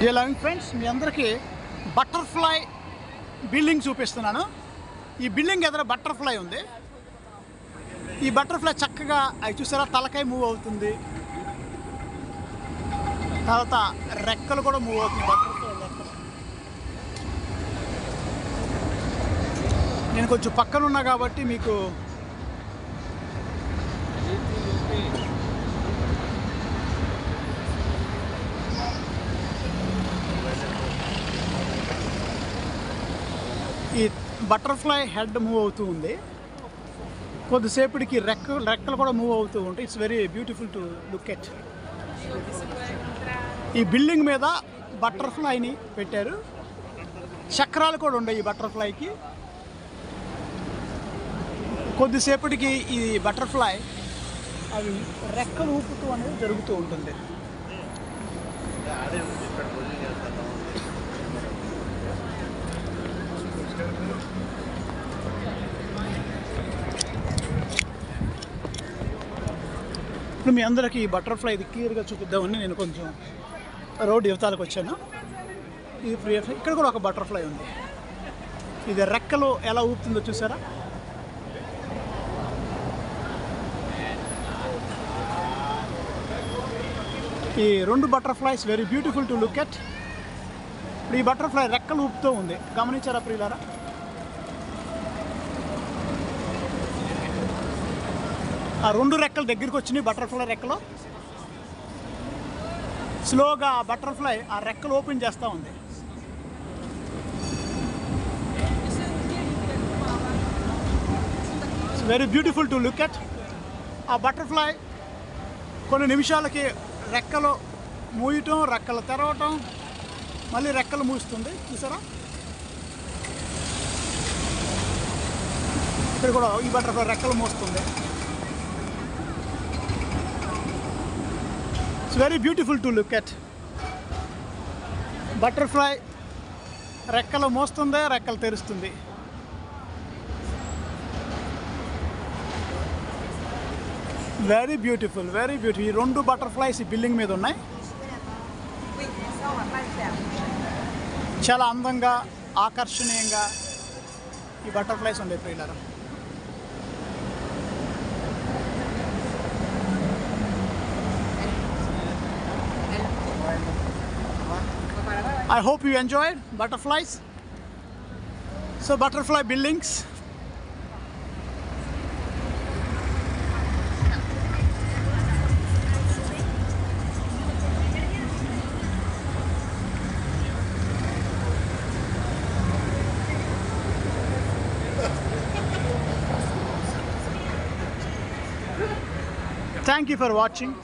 Dear loving friends మీ అందరికీ butterfly building చూపిస్తున్నాను. ఈ బిల్డింగ్ ఎదుర బటర్ఫ్లై ఉంది. ఈ బటర్ఫ్లై చక్కగా అవి చూసారా? తలకాయ మూవ్ అవుతుంది. తర్వాత రెక్కలు కూడా మూవ్ అవుతుంది బటర్ఫ్లై నేను కొంచెం పక్కన ఉన్నా కాబట్టి మీకు ఈ బటర్ఫ్లై హెడ్ మూవ్ అవుతూ ఉంది. కొద్దిసేపటికి రెక్క రెక్కలు కూడా మూవ్ అవుతూ ఉంటాయి. It's very beautiful to look at ఈ బిల్డింగ్ మీద బటర్ఫ్లైని పెట్టారు. చక్రాలు కూడా ఉన్నాయి ఈ బటర్ఫ్లైకి. కొద్దిసేపటికి ఈ బటర్ఫ్లై అవి రెక్కలు ఊపుతూ అనేది జరుగుతూ ఉంటుంది. ఇప్పుడు మీ అందరికీ ఈ బటర్ఫ్లై ఇది క్లియర్గా చూపిద్దామని నేను కొంచెం రోడ్ యువతాలకు వచ్చాను. ఇది ఫ్రీ ఇక్కడ కూడా ఒక బటర్ఫ్లై ఉంది. ఇది రెక్కలు ఎలా ఊపుతుందో చూసారా? ఈ రెండు butterflies very beautiful to look at ఇప్పుడు ఈ బటర్ఫ్లై రెక్కలు ఊపుతూ ఉంది. గమనించారా ప్రియులారా? ఆ రెండు రెక్కలు దగ్గరికి వచ్చినాయి బటర్ఫ్లై రెక్కలు. స్లోగా ఆ బటర్ఫ్లై ఆ రెక్కలు ఓపెన్ చేస్తూ ఉంది. Very beautiful to look at ఆ బటర్ఫ్లై కొన్ని నిమిషాలకి రెక్కలు మూయటం రెక్కలు తెరవటం మళ్ళీ రెక్కలు మూస్తుంది. చూసారా? ఇక్కడ కూడా ఈ బటర్ఫ్లై రెక్కలు మూస్తుంది. It's very beautiful to look at butterfly రెక్కలు మోస్తుంది రెక్కలు తెరుస్తుంది. వెరీ బ్యూటిఫుల్ వెరీ బ్యూటిఫుల్ ఈ రెండు బటర్ఫ్లైస్ ఈ బిల్డింగ్ మీద ఉన్నాయి. చాలా అందంగా ఆకర్షణీయంగా ఈ బటర్ఫ్లైస్ ఉండే ప్రియులారా I hope you enjoyed butterflies. So, butterfly buildings. Thank you for watching.